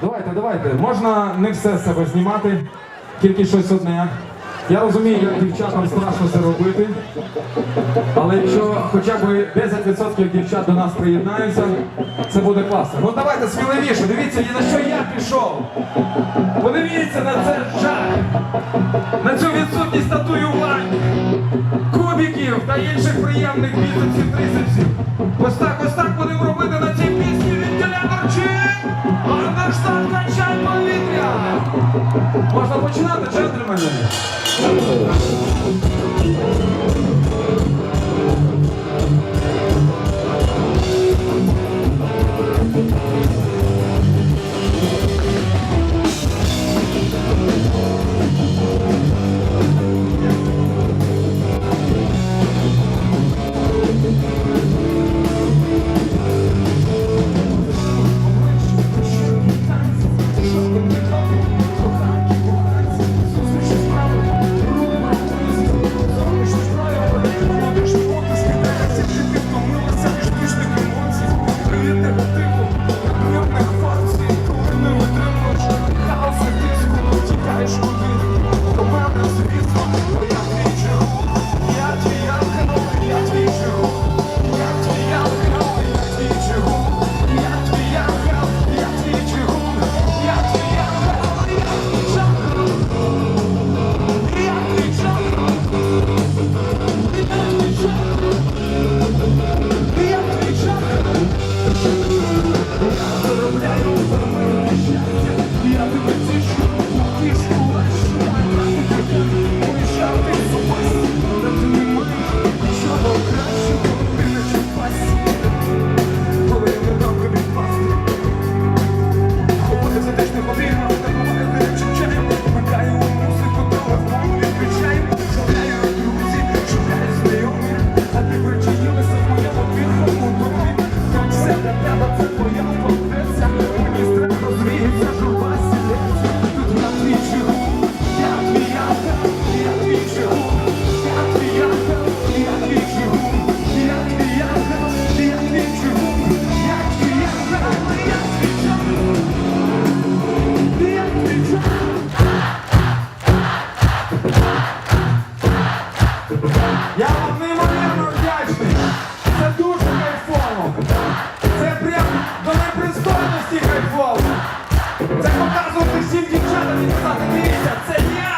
Давайте, давайте. Можна не все з себе знімати, тільки щось одне. Я розумію, як дівчатам страшно це робити. Але якщо хоча б 10% дівчат до нас приєднаються, це буде класно. Ну давайте сміливіше, дивіться, на що я пішов. Подивіться на це жах, на цю відсутність татуювань, кубиків та інших приємних біцепсів, трицепсів. Ось так, ось так будемо робити на цій пісні вентиляторчик. Андерштат Можна починати, джентльмени? всім дівчатам відстати, дивіться, це є!